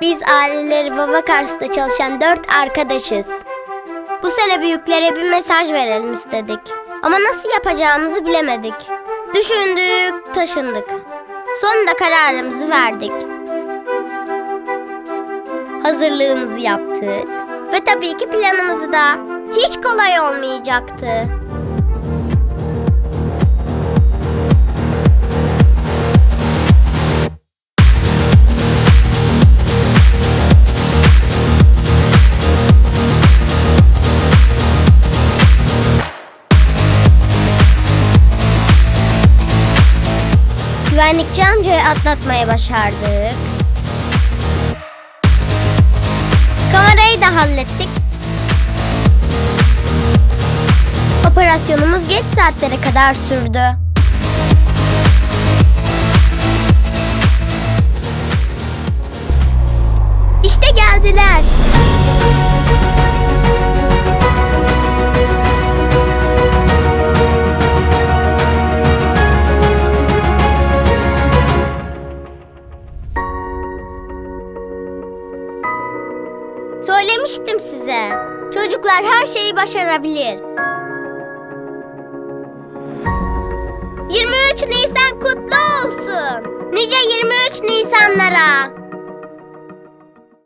Biz aileleri baba karşısında çalışan dört arkadaşız. Bu sene büyüklere bir mesaj verelim istedik. Ama nasıl yapacağımızı bilemedik. Düşündük, taşındık. Sonunda kararımızı verdik. Hazırlığımızı yaptık. Ve tabii ki planımızı da. Hiç kolay olmayacaktı. Güvenlikçi amcayı atlatmayı başardık. Kamerayı da hallettik. Operasyonumuz geç saatlere kadar sürdü. İşte geldiler. Söylemiştim size. Çocuklar her şeyi başarabilir. 23 Nisan kutlu olsun. Nice 23 Nisanlara.